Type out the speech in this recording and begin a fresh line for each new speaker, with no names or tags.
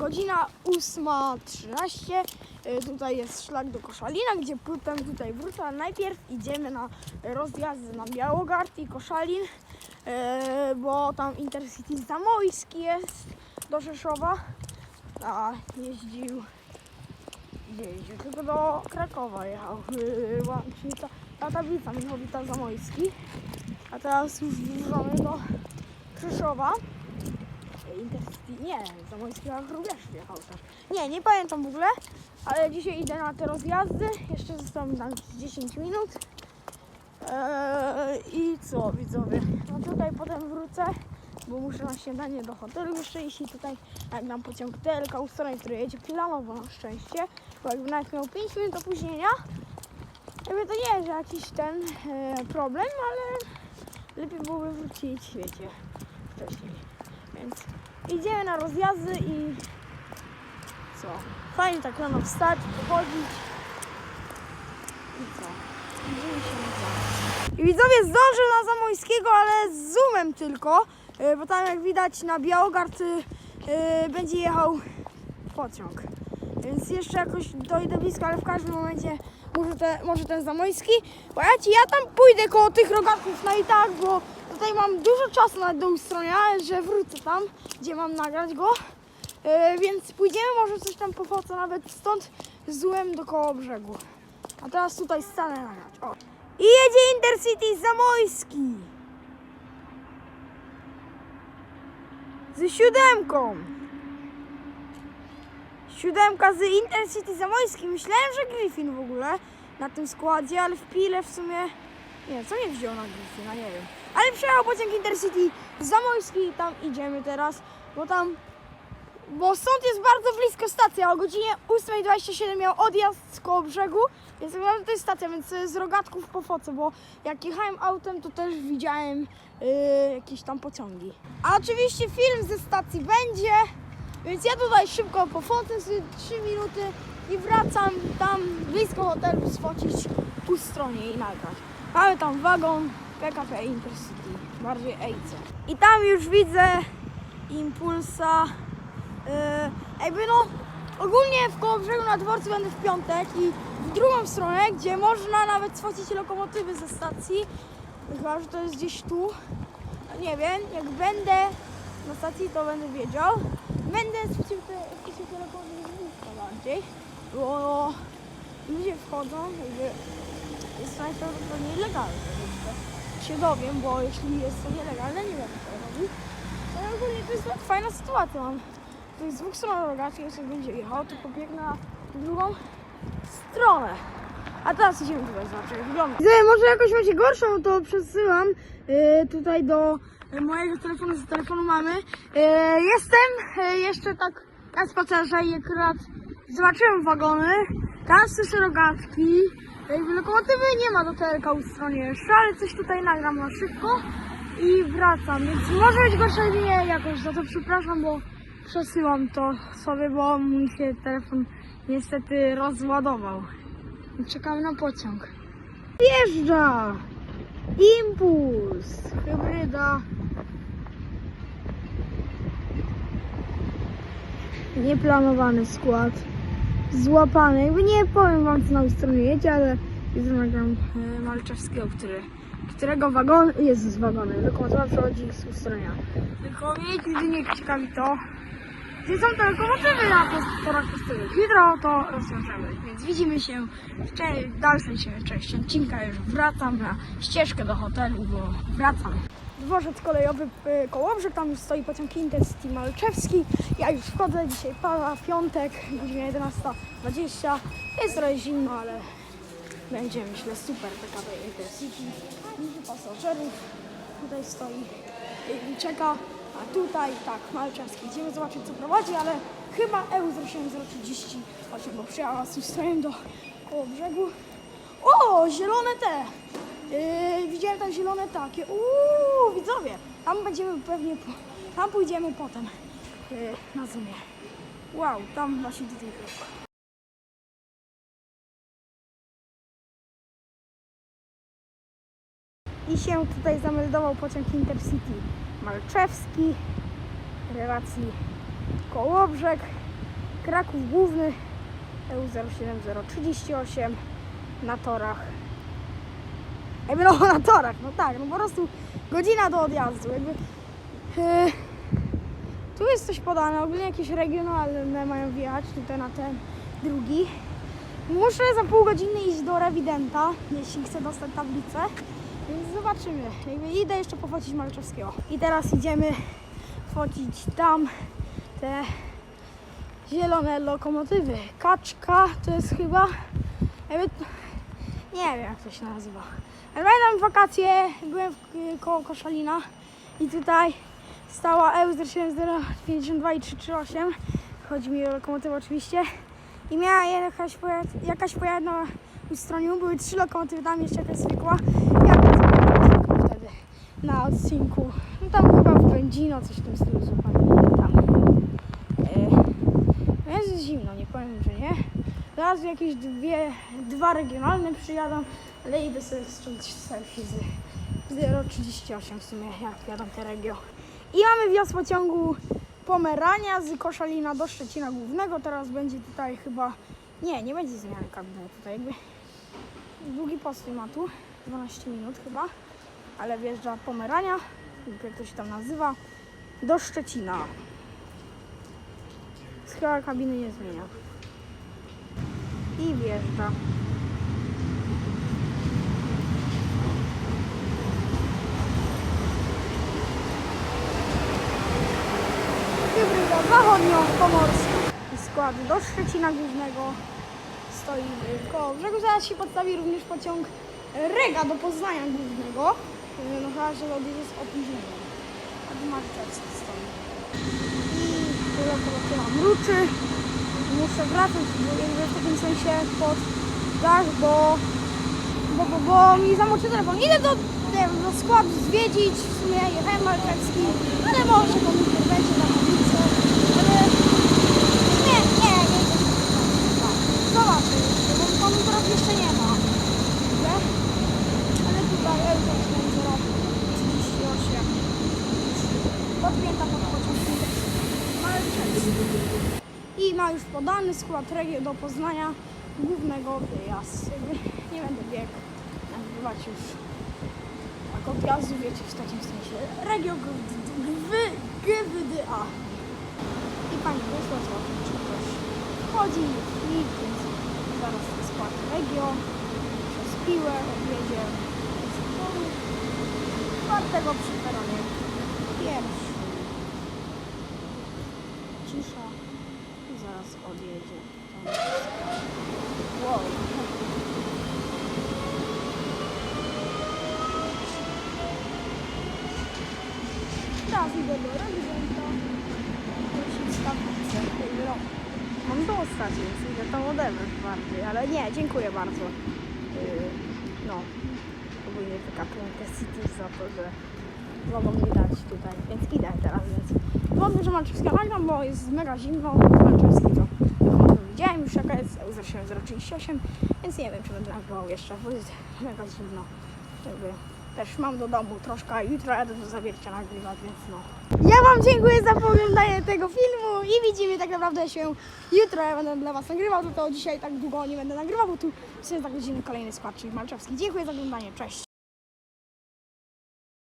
godzina 8.13. Y, Tutaj jest szlak do Koszalina, gdzie potem tutaj wrócę, ale najpierw idziemy na rozjazdy na Białogard i Koszalin, y, bo tam Intercity Zamojski jest do Rzeszowa, a jeździł, jeździł? Tylko do Krakowa jechał, y, łącznie ta, ta tablica Michowita Zamojski, a teraz już wrócimy do Rzeszowa. Intercity, nie, Zamojskiego również wjechał też. Nie, nie pamiętam w ogóle, ale dzisiaj idę na te rozjazdy, jeszcze zostało tam jakieś 10 minut. Eee, I co widzowie, no tutaj potem wrócę, bo muszę na śniadanie do hotelu jeszcze iść i tutaj nagram pociąg TLK ustronej, który jedzie planowo na szczęście, bo jakby nawet miał 5 minut opóźnienia, jakby to nie jest jakiś ten e, problem, ale lepiej byłoby wrócić, wiecie, wcześniej. Więc idziemy na rozjazdy i co? Fajnie tak rano wstać, pochodzić i co? Idziemy się na. I widzowie zdążył na Zamojskiego, ale z zoomem tylko, y, bo tam jak widać na Białogard y, y, będzie jechał pociąg. Więc jeszcze jakoś dojdę blisko, ale w każdym momencie może, te, może ten Zamojski. Bo ja, ci, ja tam pójdę koło tych rogatków na i tak, bo tutaj mam dużo czasu nawet do ustronia, że wrócę tam, gdzie mam nagrać go. E, więc pójdziemy może coś tam po foce nawet stąd złem do koło brzegu. A teraz tutaj stanę nagrać. O. I jedzie Intercity Zamojski. Z siódemką. Siódemka z Intercity Zamojski. Myślałem, że Griffin w ogóle na tym składzie, ale w Pile w sumie... Nie, co mnie wziął na Griffina, nie wiem. Ale przyjechał pociąg Intercity Zamojski i tam idziemy teraz, bo tam... Bo stąd jest bardzo blisko stacja. O godzinie 8.27 miał odjazd z koło brzegu, więc tak naprawdę to jest stacja, więc z rogatków po foce, bo jak jechałem autem, to też widziałem yy, jakieś tam pociągi. A oczywiście film ze stacji będzie, więc ja tutaj szybko po z 3 minuty i wracam tam blisko hotelu sfocić ku stronie i nagrać. Mamy tam wagon PKP Intercity, bardziej EIC. I tam już widzę Impulsa. Yy, no, ogólnie w koło brzegu na dworcu będę w piątek i w drugą stronę, gdzie można nawet sfocić lokomotywy ze stacji. Chyba, że to jest gdzieś tu. Nie wiem, jak będę na stacji, to będę wiedział. Będę sfocił te, te lokomotywy bardziej, bo ludzie wchodzą, jakby jest najprawdopodobniej legalne. Się dowiem, bo jeśli jest to nielegalne, nie wiem co robi. Ale ogólnie to jest tak fajna sytuacja. Mam tu z dwóch stron rogacji, jak będzie jechał, to pobiegnę na drugą stronę. A teraz idziemy tutaj zobaczyć, jak wygląda. Może jakoś macie gorszą, to przesyłam yy, tutaj do mojego telefonu, z telefonu mamy. Yy, jestem yy, jeszcze tak na spacerze i akurat zobaczyłem wagony. Tam słyszę rogatki. Jakby lokomotywy nie ma do TLK u stronie jeszcze, ale coś tutaj nagram na szybko i wracam. Więc może być gorsza linia jakoś, za to przepraszam, bo przesyłam to sobie, bo mój się telefon niestety rozładował. I Czekamy na pociąg. Wjeżdża! Impuls! Hybryda. Nieplanowany skład. Złapany. Jakby nie powiem wam co na stronie jedzie, ale jest nagram e, Malczewskiego, który, którego wagon jest z wagony. Lokomotywa przechodzi z ustronia. Tylko mnie jedynie ciekawi to, gdzie są te lokomotywy na torach postojowych. Jutro to rozwiążemy, więc widzimy się w dalszej części odcinka. Już wracam na ścieżkę do hotelu, bo wracam. Dworzec kolejowy y, Kołobrzeg, tam już stoi pociąg Intercity Malczewski. Ja już wchodzę, dzisiaj pada piątek, godzina 11.20. Jest trochę zimno, ale będzie myślę super PKP Intercity. Dużo pasażerów tutaj stoi i czeka. A tutaj tak, Malczewski. Idziemy zobaczyć co prowadzi, ale chyba EU 07038, bo przyjechała z do koło brzegu. O, zielone te! Yy, widziałem tam zielone takie. Uuu, widzowie, tam będziemy pewnie, po, tam pójdziemy potem yy, na zoomie. Wow, tam właśnie tutaj krok. I się tutaj zameldował pociąg Intercity Malczewski, relacji Kołobrzeg. Kraków Główny EU07038 na torach. Jakby no na torach, no tak, no po prostu godzina do odjazdu. Jakby, yy, tu jest coś podane, ogólnie jakieś regionalne mają wjechać tutaj na ten drugi. Muszę za pół godziny iść do rewidenta, jeśli chcę dostać tablicę. Więc zobaczymy. Jakby idę jeszcze pofocić Malczewskiego. I teraz idziemy focić tam te zielone lokomotywy. Kaczka to jest chyba. Jakby, nie wiem jak to się nazywa. Ale pamiętam wakacje, byłem w, koło Koszalina i tutaj stała EU 07052 i 338. Chodzi mi o lokomotywę oczywiście. I miała jakaś, jakaś pojazd na ustroniu. Były trzy lokomotywy, tam jeszcze jakaś zwykła. Ja wtedy na odcinku. No tam chyba w Będzino, coś w tym stylu zupełnie tam. Yy, jest zimno, nie powiem, że nie. Teraz jakieś dwie, dwa regionalne przyjadą, ale idę sobie strzelić selfie z 0,38 w sumie, jak jadą te regio. I mamy wjazd pociągu Pomerania z Koszalina do Szczecina Głównego. Teraz będzie tutaj chyba... Nie, nie będzie zmiany kabiny tutaj jakby. Długi postój ma tu, 12 minut chyba. Ale wjeżdża Pomerania, jak to się tam nazywa, do Szczecina. Chyba kabiny nie zmienia. I wjeżdża. Hybryda zachodnio-pomorska. Skład do Szczecina Głównego stoi koło brzegu. Zaraz się podstawi również pociąg Rega do Poznania Głównego. No chyba, że odjedzie z opóźnieniem. A tu Marczewski stoi. I lokomotywa mruczy. Muszę wracać, w takim sensie pod dach, bo, bo, bo, bo mi zamoczy telefon. Idę do, do składu zwiedzić, w sumie jechałem Marczewski, ale może komuś będzie na ulicę, ale nie, nie, nie. Zobaczę jeszcze, bo komputerów jeszcze nie ma. Nie? Ale tutaj Elka 38. Podpięta pod pociąg Marczewski. I podany skład regio do Poznania głównego wyjazd. Nie będę biegł nagrywać już tak odjazdu, wiecie, w takim sensie. Regio GW- GWDA. I pani Wiesław zobaczymy, czy ktoś chodzi, nikt, więc zaraz ten skład regio przez piłę odjedzie z czwartego przy peronie pierwszy. Cisza i odjedzie. Wow. Teraz idę do rewidenta. Prosić tablicę. Jakby no, Mam dostać, więc idę to odebrać bardziej, ale nie, dziękuję bardzo. Yy, no, ogólnie wykapiłem te city za to, że mogą mi dać tutaj, więc idę teraz, więc wątpię, że Malczewska nagram, bo jest mega zimno, Malczewski to no, widziałem już jaka jest, zresztą 038, więc nie wiem, czy będę nagrywał jeszcze, bo jest mega zimno, jakby też mam do domu troszkę, jutro jadę do zawiercia nagrywać, więc no. Ja Wam dziękuję za oglądanie tego filmu i widzimy tak naprawdę się jutro, ja będę dla Was nagrywał, to, dzisiaj tak długo nie będę nagrywał, bo tu jest za godzinę kolejny skład, czyli Malczewski. Dziękuję za oglądanie, cześć!